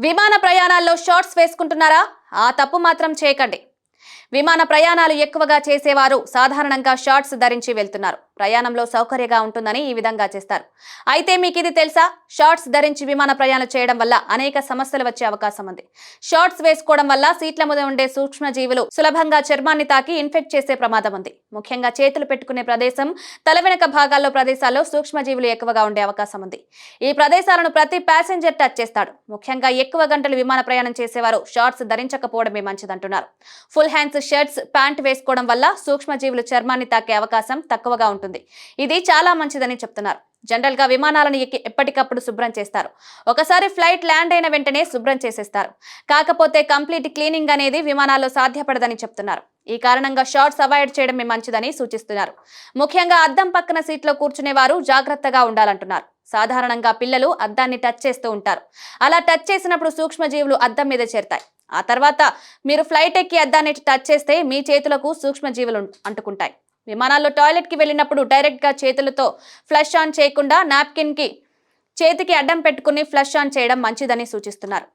విమాన ప్రయాణాల్లో షార్ట్స్ వేసుకుంటున్నారా? ఆ తప్పు మాత్రం చేయకండి. విమాన ప్రయాణాలు ఎక్కువగా చేసేవారు సాధారణంగా షార్ట్స్ ధరించి వెళ్తున్నారు. ప్రయాణంలో సౌకర్యంగా ఉంటుందని ఈ విధంగా చేస్తారు. అయితే మీకు ఇది తెలుసా? షార్ట్స్ ధరించి విమాన ప్రయాణం చేయడం వల్ల అనేక సమస్యలు వచ్చే అవకాశం ఉంది. షార్ట్స్ వేసుకోవడం వల్ల సీట్ల మీద ఉండే సూక్ష్మజీవులు సులభంగా చర్మాన్ని తాకి ఇన్ఫెక్ట్ చేసే ప్రమాదం ఉంది. ముఖ్యంగా చేతులు పెట్టుకునే ప్రదేశం తల వెనుక భాగాల్లో ప్రదేశాల్లో సూక్ష్మజీవులు ఎక్కువగా ఉండే అవకాశం ఉంది. ఈ ప్రదేశాలను ప్రతి ప్యాసింజర్ టచ్ చేస్తాడు. ముఖ్యంగా ఎక్కువ గంటలు విమాన ప్రయాణం చేసేవారు షార్ట్స్ ధరించకపోవడమే మంచిదంటున్నారు. ఫుల్ హ్యాండ్స్ షర్ట్స్ ప్యాంట్ వేసుకోవడం వల్ల సూక్ష్మజీవులు చర్మాన్ని తాకే అవకాశం తక్కువగా ఉంటుంది. ఇది చాలా మంచిదని చెప్తున్నారు. జనరల్గా విమానాలను ఎక్కి ఎప్పటికప్పుడు శుభ్రం చేస్తారు. ఒకసారి ఫ్లైట్ ల్యాండ్ అయిన వెంటనే శుభ్రం చేసేస్తారు. కాకపోతే కంప్లీట్ క్లీనింగ్ అనేది విమానాల్లో సాధ్యపడదని చెప్తున్నారు. ఈ కారణంగా షార్ట్స్ అవాయిడ్ చేయడమే మంచిదని సూచిస్తున్నారు. ముఖ్యంగా అద్దం పక్కన సీట్లో కూర్చునే వారు జాగ్రత్తగా ఉండాలంటున్నారు. సాధారణంగా పిల్లలు అద్దాన్ని టచ్ చేస్తూ ఉంటారు. అలా టచ్ చేసినప్పుడు సూక్ష్మజీవులు అద్దం మీద చేరుతాయి. ఆ తర్వాత మీరు ఫ్లైట్ ఎక్కి అద్దాన్ని టచ్ చేస్తే మీ చేతులకు సూక్ష్మజీవులు అంటుకుంటాయి. విమానాల్లో టాయిలెట్కి వెళ్ళినప్పుడు డైరెక్ట్గా చేతులతో ఫ్లష్ ఆన్ చేయకుండా నాప్కిన్కి చేతికి అడ్డం పెట్టుకుని ఫ్లష్ ఆన్ చేయడం మంచిదని సూచిస్తున్నారు.